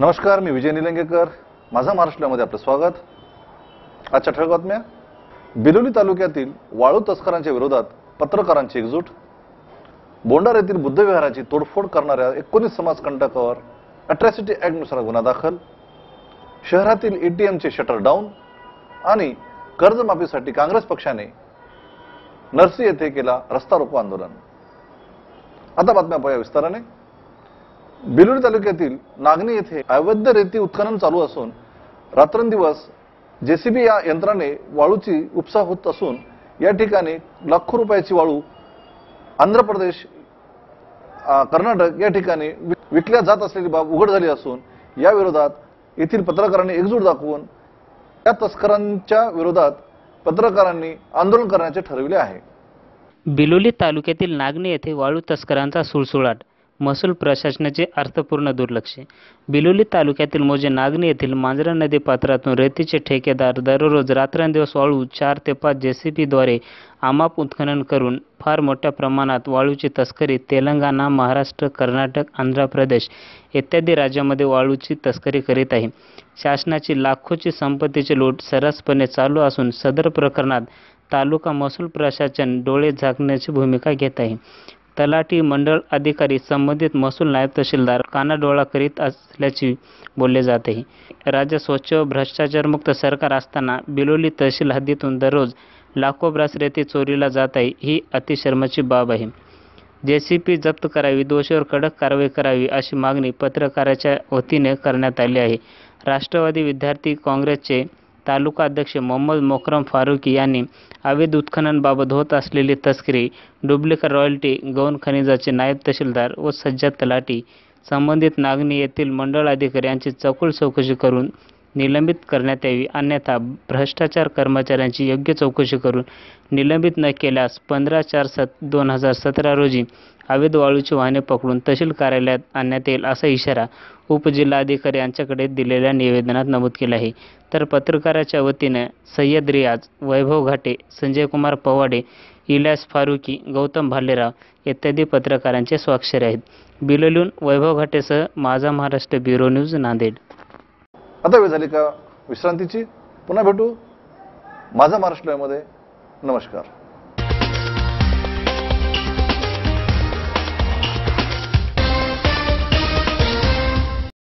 नमस्कार मी विजय निलंगेकर. माझा महाराष्ट्रामध्ये आपलं स्वागत. आजच्या ठळक बातम्या. बिलोली तालुक्यातील वाळू तस्करांच्या विरोधात पत्रकारांची एकजूट. बोंडार येथील बुद्धविहाराची तोडफोड करणाऱ्या एकोणीस समाजकंटकावर अट्रॅसिटी ऍक्टनुसार गुन्हा दाखल. शहरातील एटीएमचे शटर डाऊन आणि कर्जमाफीसाठी काँग्रेस पक्षाने नरसी येथे केला रस्ता रोको आंदोलन. आता बातम्या पाहूया विस्ताराने. बिलोली तालुक्यातील नागणी येथे अवैध रेती उत्खनन चालू असून रात्रंदिवस जेसीबी या यंत्राने वाळूची उपसा होत असून या ठिकाणी लाखो रुपयाची वाळू आंध्र प्रदेश कर्नाटक या ठिकाणी विक- विकल्या जात असलेली बाब उघड झाली असून या विरोधात येथील पत्रकारांनी एकजूट दाखवून या तस्करांच्या विरोधात पत्रकारांनी आंदोलन करण्याचे ठरविले आहे. बिलोली तालुक्यातील नागणी येथे वाळू तस्करांचा सुळसुळाट महसूल प्रशासनाचे अर्थपूर्ण दुर्लक्ष. बिलोली तालुक्यातील मोजे नागणी येथील मांजरा नदी पात्रातून रेतीचे ठेकेदार दररोज रात्रंदिवस वाळू चार ते पाच जेसीबीद्वारे आमाप उत्खनन करून फार मोठ्या प्रमाणात वाळूची तस्करी तेलंगणा महाराष्ट्र कर्नाटक आंध्र प्रदेश इत्यादी राज्यामध्ये वाळूची तस्करी करीत आहे. शासनाची लाखोची संपत्तीची लूट सर्रासपणे चालू असून सदर प्रकरणात तालुका महसूल प्रशासन डोळे झाकण्याची भूमिका घेत आहे. तलाठी मंडळ अधिकारी संबंधित महसूल नायब तहसीलदार कानाडोळा करीत असल्याचे बोलले जात. आहे राज्य स्वच्छ व भ्रष्टाचारमुक्त सरकार असताना बिलोली तहसील हद्दीतून दररोज लाखो ब्रास रेती चोरीला जात आहे ही अतिशर्माची बाब आहे. जे सी पी जप्त करावी दोषीवर कडक कारवाई करावी अशी मागणी पत्रकाराच्या वतीने करण्यात आली आहे. राष्ट्रवादी विद्यार्थी काँग्रेसचे तालुका अध्यक्ष मोहम्मद मोकरम फारुकी यांनी अवैध उत्खननबाबत होत असलेली तस्करी डुप्लिकेट रॉयल्टी गौण खनिजाचे नायब तहसीलदार व सज्जाद तलाटी संबंधित नागणी येथील मंडळ अधिकारी यांची चौकळ चौकशी करून निलंबित करण्यात यावी. अन्यथा भ्रष्टाचार कर्मचाऱ्यांची योग्य चौकशी करून निलंबित न केल्यास पंधरा चार सत दोन हजार सतरा रोजी अवैध वाळूची वाहने पकडून तहसील कार्यालयात आणण्यात येईल असा इशारा उपजिल्हाधिकारी यांच्याकडे दिलेल्या निवेदनात नमूद केला आहे. तर पत्रकाराच्या वतीने सय्यद रियाज वैभव घाटे संजय कुमार पवाडे इलास फारुकी गौतम भालेराव इत्यादी पत्रकारांचे स्वाक्षरी आहेत. बिललून वैभव घाटेसह माझा महाराष्ट्र ब्युरो न्यूज नांदेड. आता वेळ झाली का विश्रांतीची? पुन्हा भेटू. माझा महाराष्ट्रामध्ये नमस्कार.